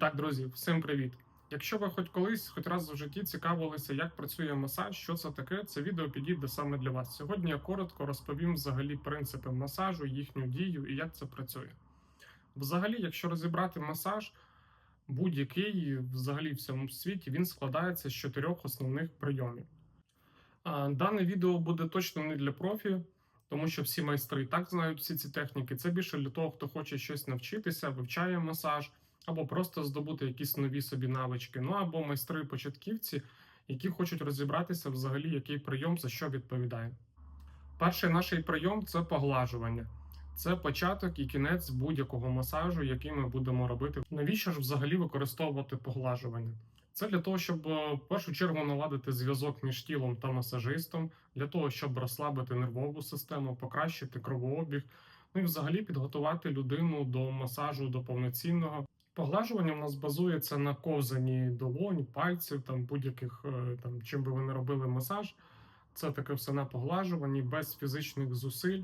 Так, друзі, всім привіт! Якщо ви хоч колись, хоч раз в житті цікавилися, як працює масаж, що це таке, це відео підійде саме для вас. Сьогодні я коротко розповім взагалі принципи масажу, їхню дію і як це працює. Взагалі, якщо розібрати масаж, будь-який взагалі в всьому світі він складається з чотирьох основних прийомів. Дане відео буде точно не для профі, тому що всі майстри і так знають всі ці техніки. Це більше для того, хто хоче щось навчитися, вивчає масаж, або просто здобути якісь нові собі навички. Ну або майстри-початківці, які хочуть розібратися взагалі, який прийом за що відповідає. Перший наш прийом це поглажування. Це початок і кінець будь-якого масажу, який ми будемо робити. Навіщо ж взагалі використовувати поглажування? Це для того, щоб е, в першу чергу наладити зв'язок між тілом та масажистом, для того, щоб розслабити нервову систему, покращити кровообіг, ну і взагалі підготувати людину до масажу до повноцінного. Поглажування в нас базується на ковзанні долонь, пальців, там будь-яких е, там чим би ви не робили масаж. Це таке все на поглажуванні без фізичних зусиль.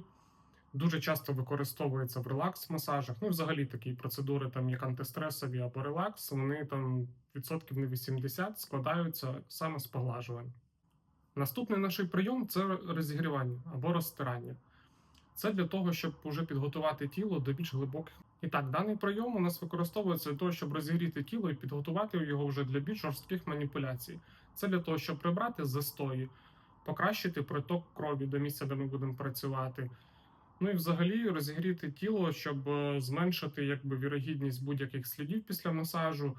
Дуже часто використовується в релакс-масажах. Ну, взагалі такі процедури, там як антистресові або релакс, вони там відсотків на 80 складаються саме з поглажувань. Наступний наш прийом це розігрівання або розтирання. Це для того, щоб уже підготувати тіло до більш глибоких. І так, даний прийом у нас використовується для того, щоб розігріти тіло і підготувати його вже для більш жорстких маніпуляцій. Це для того, щоб прибрати застої, покращити приток крові до місця, де ми будемо працювати. Ну і взагалі розігріти тіло, щоб е, зменшити якби вірогідність будь-яких слідів після масажу,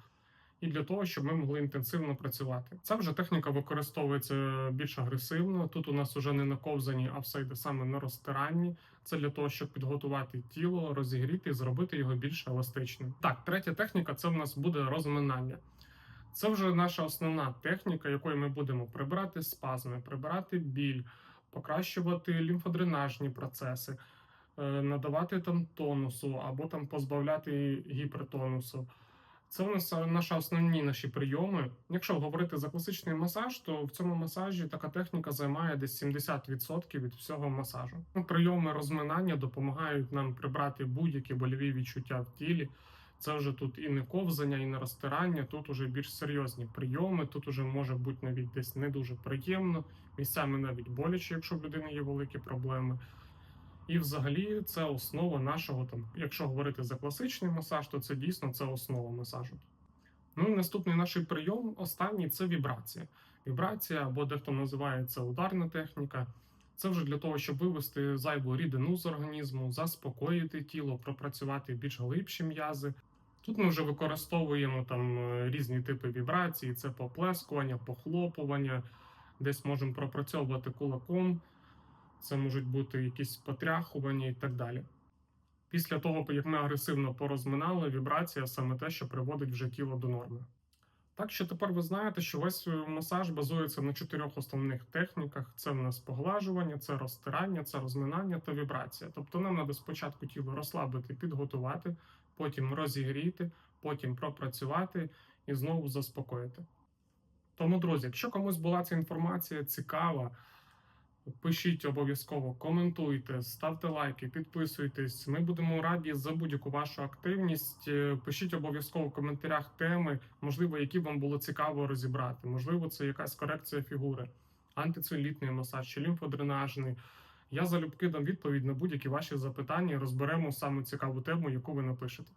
і для того, щоб ми могли інтенсивно працювати. Ця вже техніка використовується більш агресивно. Тут у нас вже не на ковзанні, а все йде саме на розтиранні. Це для того, щоб підготувати тіло, розігріти і зробити його більш еластичним. Так, третя техніка це в нас буде розминання. Це вже наша основна техніка, якою ми будемо прибирати спазми, прибирати біль, покращувати лімфодренажні процеси, е, надавати там тонусу або там позбавляти гіпертонусу. Це у нас наші основні наші прийоми. Якщо говорити за класичний масаж, то в цьому масажі така техніка займає десь 70% від всього масажу. Ну, Прийоми розминання допомагають нам прибрати будь-які больові відчуття в тілі. Це вже тут і не ковзання, і не розтирання. Тут уже більш серйозні прийоми. Тут уже може бути навіть десь не дуже приємно, місцями навіть боляче, якщо в людини є великі проблеми. І взагалі це основа нашого там, якщо говорити за класичний масаж, то це дійсно це основа масажу. Ну і наступний наш прийом, останній це вібрація. Вібрація або дехто називає це ударна техніка. Це вже для того, щоб вивести зайву рідину з організму, заспокоїти тіло, пропрацювати більш глибші м'язи. Тут ми вже використовуємо там е, різні типи вібрацій: це поплескування, похлопування, десь можемо пропрацьовувати кулаком. Це можуть бути якісь потряхування і так далі. Після того, як ми агресивно порозминали, вібрація саме те, що приводить вже тіло до норми. Так що тепер ви знаєте, що весь масаж базується на чотирьох основних техніках: це в нас поглажування, це розтирання, це розминання та вібрація. Тобто нам треба спочатку тіло розслабити, підготувати, потім розігріти, потім пропрацювати і знову заспокоїти. Тому, друзі, якщо комусь була ця інформація цікава, Пишіть обов'язково, коментуйте, ставте лайки, підписуйтесь. Ми будемо раді за будь-яку вашу активність. Е, Пишіть обов'язково в коментарях теми, можливо, які вам було цікаво розібрати. Можливо, це якась корекція фігури, антицелітний масаж чи лімфодренажний. Я залюбки дам відповідь на будь-які ваші запитання. і Розберемо саме цікаву тему, яку ви напишете.